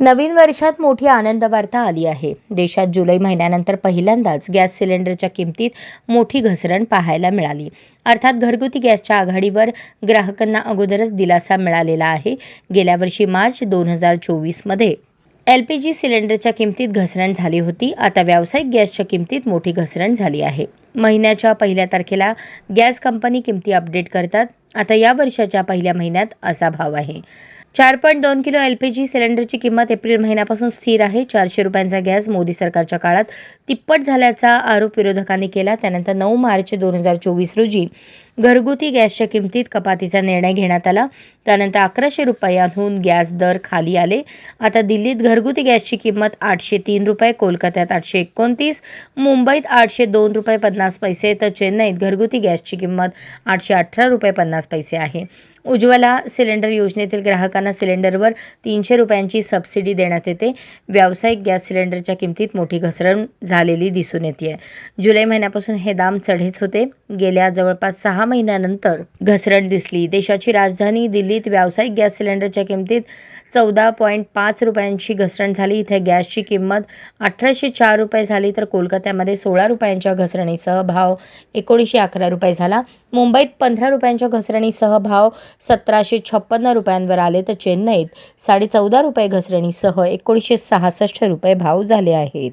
नवीन वर्षात मोठी आनंद वार्ता आली आहे. देशात जुलै महिन्यानंतर पहिल्यांदाच गॅस सिलेंडरच्या किमतीत मोठी घसरण पाहायला मिळाली. अर्थात घरगुती गॅसच्या आघाडीवर ग्राहकांना अगोदरच दिलासा मिळालेला आहे. गेल्या वर्षी मार्च दोन हजार चोवीसमध्ये एल पी जी सिलेंडरच्या किमतीत घसरण झाली होती. आता व्यावसायिक गॅसच्या किमतीत मोठी घसरण झाली आहे. महिन्याच्या पहिल्या तारखेला गॅस कंपनी किमती अपडेट करतात. आता या वर्षाच्या पहिल्या महिन्यात असा भाव आहे. चार पॉईंट दोन किलो एल पी जी सिलेंडरची किंमत एप्रिल महिन्यापासून स्थिर आहे. चारशे रुपयांचा गॅस मोदी सरकारच्या काळात तिप्पट झाल्याचा आरोप विरोधकांनी केला. त्यानंतर नऊ मार्च दोन हजार चोवीस रोजी घरगुती गॅसच्या किमतीत कपातीचा निर्णय घेण्यात आला. त्यानंतर अकराशे रुपयांहून गॅस दर खाली आले. आता दिल्लीत घरगुती गॅसची किंमत आठशे तीन रुपये कोलकात्यात आठशे एकोणतीस मुंबईत आठशे दोन रुपये पन्नास पैसे तर चेन्नईत घरगुती गॅसची किंमत आठशे अठरा रुपये पन्नास पैसे आहे. उज्ज्वला सिलेंडर योजनेतील ग्राहकांना सिलेंडरवर तीनशे रुपयांची सबसिडी देण्यात येते. व्यावसायिक गॅस सिलेंडरच्या किमतीत मोठी घसरण झालेली दिसून येते जुलै महिन्यापासून हे दाम चढेच होते. गेल्या जवळपास सहा महिन्यानंतर घसरण दिसली. देशाची राजधानी दिल्लीत व्यावसायिक गॅस सिलेंडरच्या किमतीत चौदा पॉईंट पाच रुपयांची घसरण झाली. इथे गॅसची किंमत अठराशे चार रुपये झाली तर कोलकात्यामध्ये सोळा रुपयांच्या घसरणीसह भाव एकोणीसशे अकरा रुपये झाला. मुंबईत पंधरा रुपयांच्या घसरणीसह भाव सतराशे छप्पन्न रुपयांवर आले तर चेन्नईत साडे चौदा रुपये घसरणीसह एकोणीसशे सहासष्ट रुपये भाव झाले आहेत.